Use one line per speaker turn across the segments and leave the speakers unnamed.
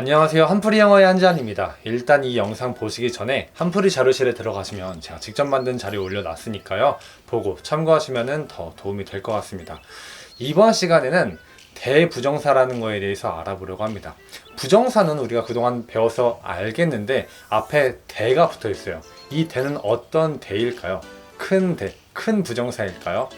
안녕하세요. 한풀이 영어의 한지환입니다. 일단 이 영상 보시기 전에 한풀이 자료실에 들어가시면 제가 직접 만든 자료 올려놨으니까요. 보고 참고하시면 더 도움이 될 것 같습니다. 이번 시간에는 대부정사라는 거에 대해서 알아보려고 합니다. 부정사는 우리가 그동안 배워서 알겠는데 앞에 대가 붙어 있어요. 이 대는 어떤 대일까요? 큰 대, 큰 부정사일까요?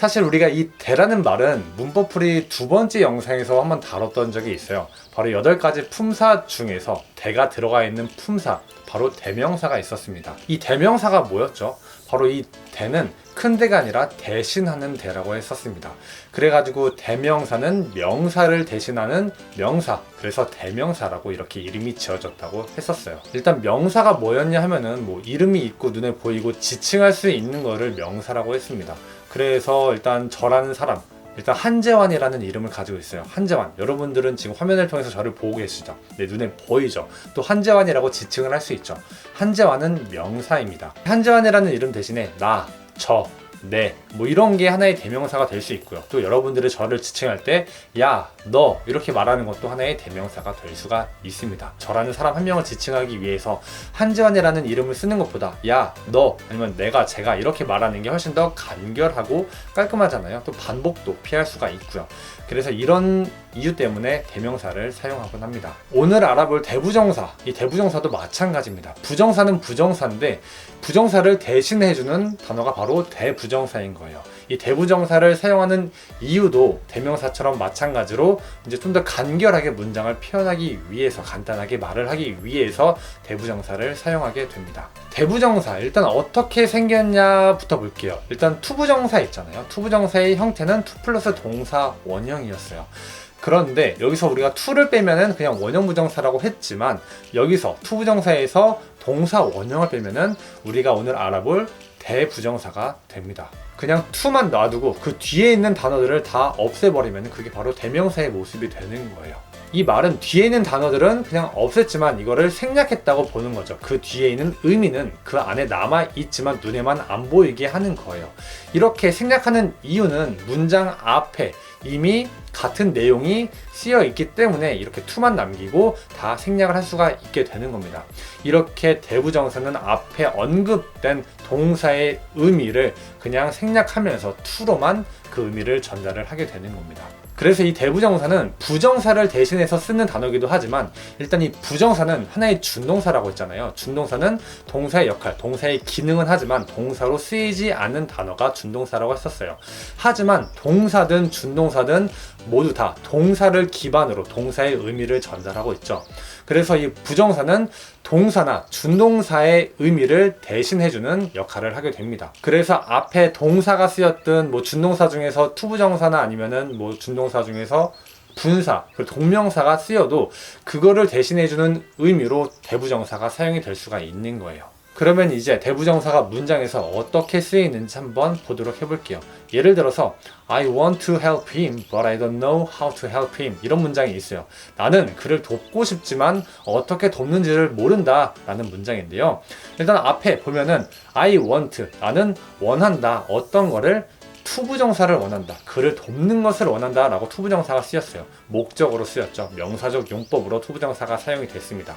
사실 우리가 이 대라는 말은 문법풀이 두 번째 영상에서 한번 다뤘던 적이 있어요. 바로 여덟 가지 품사 중에서 대가 들어가 있는 품사, 바로 대명사가 있었습니다. 이 대명사가 뭐였죠? 바로 이 대는 큰 대가 아니라 대신하는 대라고 했었습니다. 그래가지고 대명사는 명사를 대신하는 명사, 그래서 대명사라고 이렇게 이름이 지어졌다고 했었어요. 일단 명사가 뭐였냐 하면은 뭐 이름이 있고 눈에 보이고 지칭할 수 있는 거를 명사라고 했습니다. 그래서 일단 저라는 사람, 일단 한재환이라는 이름을 가지고 있어요. 한재환. 여러분들은 지금 화면을 통해서 저를 보고 계시죠? 내 눈에 보이죠? 또 한재환이라고 지칭을 할 수 있죠. 한재환은 명사입니다. 한재환이라는 이름 대신에 나, 저, 네, 뭐 이런 게 하나의 대명사가 될 수 있고요. 또 여러분들이 저를 지칭할 때, 야, 너 이렇게 말하는 것도 하나의 대명사가 될 수가 있습니다. 저라는 사람 한 명을 지칭하기 위해서 한지환이라는 이름을 쓰는 것보다, 야, 너 아니면 내가, 제가 이렇게 말하는 게 훨씬 더 간결하고 깔끔하잖아요. 또 반복도 피할 수가 있고요. 그래서 이런 이유 때문에 대명사를 사용하곤 합니다. 오늘 알아볼 대부정사, 이 대부정사도 마찬가지입니다. 부정사는 부정사인데 부정사를 대신해주는 단어가 바로 대부정사인 거예요. 이 대부정사를 사용하는 이유도 대명사처럼 마찬가지로 이제 좀 더 간결하게 문장을 표현하기 위해서 간단하게 말을 하기 위해서 대부정사를 사용하게 됩니다. 대부정사 일단 어떻게 생겼냐부터 볼게요. 일단 투부정사 있잖아요. 투부정사의 형태는 투 플러스 동사 원형이었어요. 그런데 여기서 우리가 투를 빼면은 그냥 원형 부정사라고 했지만 여기서 투 부정사에서 동사 원형을 빼면은 우리가 오늘 알아볼 대부정사가 됩니다. 그냥 투만 놔두고 그 뒤에 있는 단어들을 다 없애버리면 그게 바로 대명사의 모습이 되는 거예요. 이 말은 뒤에 있는 단어들은 그냥 없앴지만 이거를 생략했다고 보는 거죠. 그 뒤에 있는 의미는 그 안에 남아 있지만 눈에만 안 보이게 하는 거예요. 이렇게 생략하는 이유는 문장 앞에 이미 같은 내용이 쓰여 있기 때문에 이렇게 투만 남기고 다 생략을 할 수가 있게 되는 겁니다. 이렇게 대부정사는 앞에 언급된 동사의 의미를 그냥 생략하면서 투로만 그 의미를 전달을 하게 되는 겁니다. 그래서 이 대부정사는 부정사를 대신해서 쓰는 단어이기도 하지만 일단 이 부정사는 하나의 준동사라고 했잖아요. 준동사는 동사의 역할, 동사의 기능은 하지만 동사로 쓰이지 않는 단어가 준동사라고 했었어요. 하지만 동사든 준동사든 모두 다 동사를 기반으로 동사의 의미를 전달하고 있죠. 그래서 이 부정사는 동사나 준동사의 의미를 대신해주는 역할을 하게 됩니다. 그래서 앞에 동사가 쓰였던 뭐 준동사 중에서 투부정사나 아니면은 뭐 준동사 중에서 분사, 그 동명사가 쓰여도 그거를 대신해주는 의미로 대부정사가 사용이 될 수가 있는 거예요. 그러면 이제 대부정사가 문장에서 어떻게 쓰이는지 한번 보도록 해볼게요. 예를 들어서 I want to help him, but I don't know how to help him. 이런 문장이 있어요. 나는 그를 돕고 싶지만 어떻게 돕는지를 모른다. 라는 문장인데요. 일단 앞에 보면은 I want, 나는 원한다. 어떤 거를 투부정사를 원한다. 그를 돕는 것을 원한다. 라고 투부정사가 쓰였어요. 목적으로 쓰였죠. 명사적 용법으로 투부정사가 사용이 됐습니다.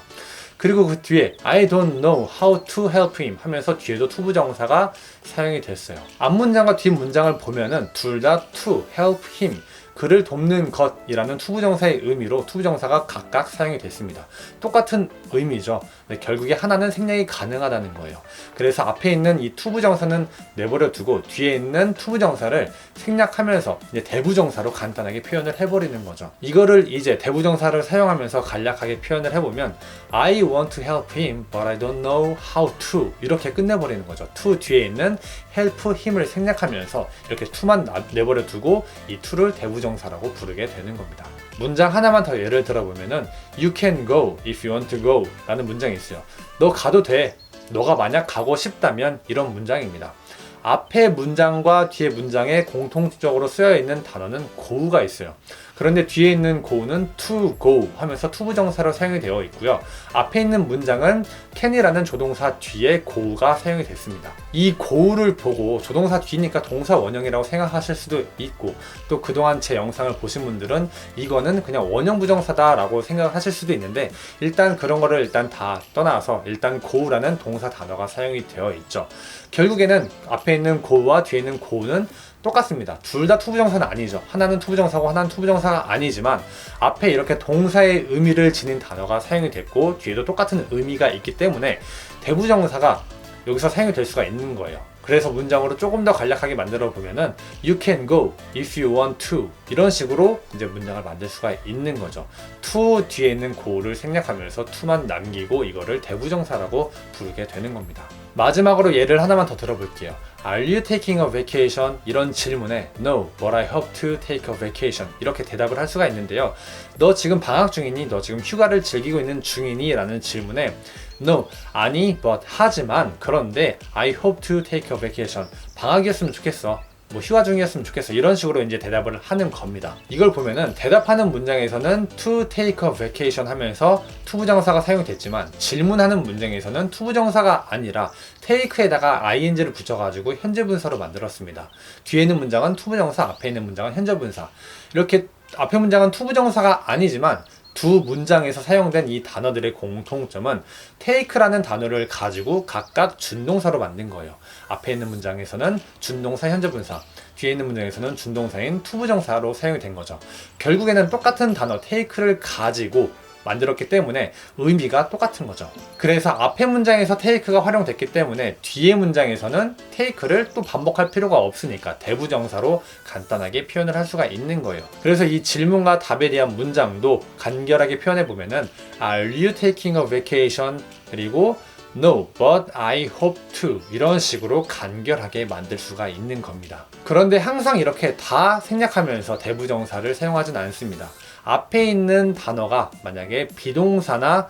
그리고 그 뒤에 I don't know how to help him 하면서 뒤에도 투부정사가 사용이 됐어요. 앞문장과 뒷문장을 보면은 둘 다 to help him 그를 돕는 것이라는 투부정사의 의미로 투부정사가 각각 사용이 됐습니다. 똑같은 의미죠. 네, 결국에 하나는 생략이 가능하다는 거예요. 그래서 앞에 있는 이 투부정사는 내버려 두고 뒤에 있는 투부정사를 생략하면서 이제 대부정사로 간단하게 표현을 해버리는 거죠. 이거를 이제 대부정사를 사용하면서 간략하게 표현을 해보면 I want to help him, but I don't know how to 이렇게 끝내버리는 거죠. to 뒤에 있는 help him을 생략하면서 이렇게 to만 내버려 두고 이 to를 대부정사 라고 부르게 되는 겁니다. 문장 하나만 더 예를 들어보면은 You can go if you want to go 라는 문장이 있어요. 너 가도 돼. 너가 만약 가고 싶다면 이런 문장입니다. 앞에 문장과 뒤에 문장에 공통적으로 쓰여 있는 단어는 go가 있어요. 그런데 뒤에 있는 go는 to go 하면서 투부정사로 사용이 되어 있고요. 앞에 있는 문장은 can이라는 조동사 뒤에 go가 사용이 됐습니다. 이 go를 보고 조동사 뒤니까 동사 원형이라고 생각하실 수도 있고 또 그동안 제 영상을 보신 분들은 이거는 그냥 원형 부정사다라고 생각하실 수도 있는데 일단 그런 거를 일단 다 떠나서 일단 go라는 동사 단어가 사용이 되어 있죠. 결국에는 앞에 있는 go와 뒤에 있는 go는 똑같습니다. 둘 다 투부정사는 아니죠. 하나는 투부정사고 하나는 투부정사가 아니지만 앞에 이렇게 동사의 의미를 지닌 단어가 사용이 됐고 뒤에도 똑같은 의미가 있기 때문에 대부정사가 여기서 사용이 될 수가 있는 거예요. 그래서 문장으로 조금 더 간략하게 만들어 보면은 you can go if you want to 이런 식으로 이제 문장을 만들 수가 있는 거죠. to 뒤에 있는 go를 생략하면서 to만 남기고 이거를 대부정사라고 부르게 되는 겁니다. 마지막으로 예를 하나만 더 들어볼게요. Are you taking a vacation? 이런 질문에 No, but I hope to take a vacation. 이렇게 대답을 할 수가 있는데요. 너 지금 방학 중이니? 너 지금 휴가를 즐기고 있는 중이니? 라는 질문에 No, 아니, but 하지만 그런데 I hope to take a vacation. 방학이었으면 좋겠어. 뭐 휴가 중이었으면 좋겠어 이런 식으로 이제 대답을 하는 겁니다. 이걸 보면은 대답하는 문장에서는 to take a vacation 하면서 투부정사가 사용됐지만 질문하는 문장에서는 투부정사가 아니라 take에다가 ing를 붙여가지고 현재 분사로 만들었습니다. 뒤에 있는 문장은 투부정사, 앞에 있는 문장은 현재 분사. 이렇게 앞에 문장은 투부정사가 아니지만 두 문장에서 사용된 이 단어들의 공통점은 take라는 단어를 가지고 각각 준동사로 만든 거예요. 앞에 있는 문장에서는 준동사 현재분사, 뒤에 있는 문장에서는 준동사인 투부정사로 사용이 된 거죠. 결국에는 똑같은 단어 take를 가지고 만들었기 때문에 의미가 똑같은 거죠. 그래서 앞에 문장에서 take가 활용됐기 때문에 뒤에 문장에서는 take를 또 반복할 필요가 없으니까 대부정사로 간단하게 표현을 할 수가 있는 거예요. 그래서 이 질문과 답에 대한 문장도 간결하게 표현해 보면은 Are you taking a vacation? 그리고 No, but I hope to. 이런 식으로 간결하게 만들 수가 있는 겁니다. 그런데 항상 이렇게 다 생략하면서 대부정사를 사용하진 않습니다. 앞에 있는 단어가 만약에 비동사나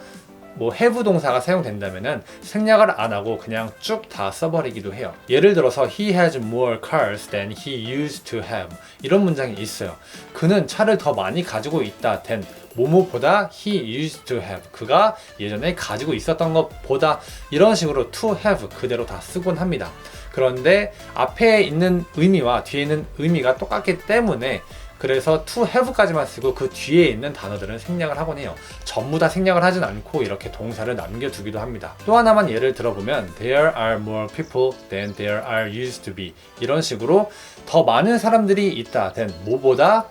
뭐 have 동사가 사용된다면은 생략을 안 하고 그냥 쭉 다 써버리기도 해요. 예를 들어서 he has more cars than he used to have 이런 문장이 있어요. 그는 차를 더 많이 가지고 있다 된 뭐뭐보다 he used to have 그가 예전에 가지고 있었던 것보다 이런 식으로 to have 그대로 다 쓰곤 합니다. 그런데 앞에 있는 의미와 뒤에 있는 의미가 똑같기 때문에 그래서 to have까지만 쓰고 그 뒤에 있는 단어들은 생략을 하곤 해요. 전부 다 생략을 하진 않고 이렇게 동사를 남겨두기도 합니다. 또 하나만 예를 들어보면 there are more people than there are used to be 이런 식으로 더 많은 사람들이 있다 된 뭐보다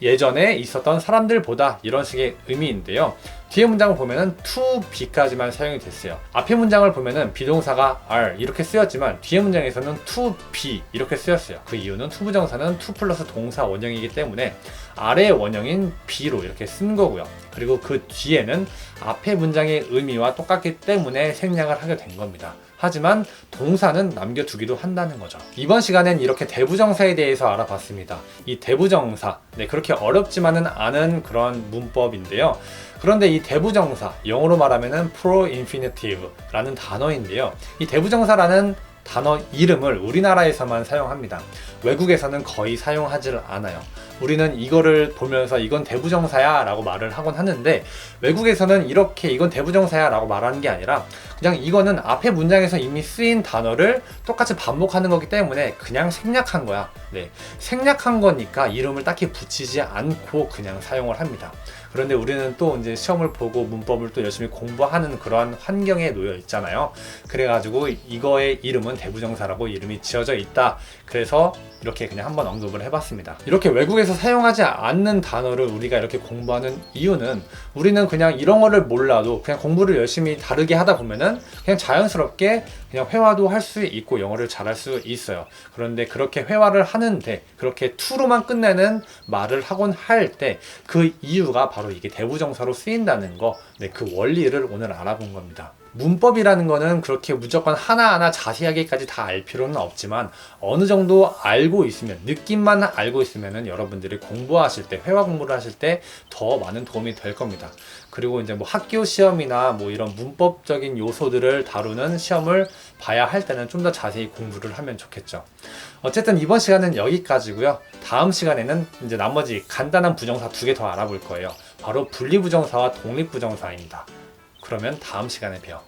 예전에 있었던 사람들보다 이런 식의 의미인데요. 뒤에 문장을 보면은 to be까지만 사용이 됐어요. 앞에 문장을 보면은 비동사가 are 이렇게 쓰였지만 뒤에 문장에서는 to be 이렇게 쓰였어요. 그 이유는 to 부정사는 to 플러스 동사 원형이기 때문에 아래 원형인 be로 이렇게 쓴 거고요. 그리고 그 뒤에는 앞에 문장의 의미와 똑같기 때문에 생략을 하게 된 겁니다. 하지만 동사는 남겨두기도 한다는 거죠. 이번 시간엔 이렇게 대부정사에 대해서 알아봤습니다. 이 대부정사, 네, 그렇게 어렵지만은 않은 그런 문법인데요. 그런데 이 대부정사, 영어로 말하면은 pro infinitive라는 단어인데요. 이 대부정사라는 단어 이름을 우리나라에서만 사용합니다. 외국에서는 거의 사용하지 않아요. 우리는 이거를 보면서 이건 대부정사야 라고 말을 하곤 하는데 외국에서는 이렇게 이건 대부정사야 라고 말하는 게 아니라 그냥 이거는 앞에 문장에서 이미 쓰인 단어를 똑같이 반복하는 거기 때문에 그냥 생략한 거야. 네. 생략한 거니까 이름을 딱히 붙이지 않고 그냥 사용을 합니다. 그런데 우리는 또 이제 시험을 보고 문법을 또 열심히 공부하는 그러한 환경에 놓여 있잖아요. 그래가지고 이거의 이름은 대부정사라고 이름이 지어져 있다. 그래서 이렇게 그냥 한번 언급을 해봤습니다. 이렇게 외국에서 사용하지 않는 단어를 우리가 이렇게 공부하는 이유는 우리는 그냥 이런 거를 몰라도 그냥 공부를 열심히 다르게 하다 보면은 그냥 자연스럽게 그냥 회화도 할 수 있고 영어를 잘할 수 있어요. 그런데 그렇게 회화를 하는데 그렇게 투로만 끝내는 말을 하곤 할 때 그 이유가 바로 이게 대부정사로 쓰인다는 거, 네, 그 원리를 오늘 알아본 겁니다. 문법이라는 거는 그렇게 무조건 하나하나 자세하게까지 다 알 필요는 없지만 어느 정도 알고 있으면 느낌만 알고 있으면은 여러분들이 공부하실 때 회화 공부를 하실 때 더 많은 도움이 될 겁니다. 그리고 이제 뭐 학교 시험이나 뭐 이런 문법적인 요소들을 다루는 시험을 봐야 할 때는 좀 더 자세히 공부를 하면 좋겠죠. 어쨌든 이번 시간은 여기까지고요. 다음 시간에는 이제 나머지 간단한 부정사 두 개 더 알아볼 거예요. 바로 분리부정사와 독립부정사입니다. 그러면 다음 시간에 봬요.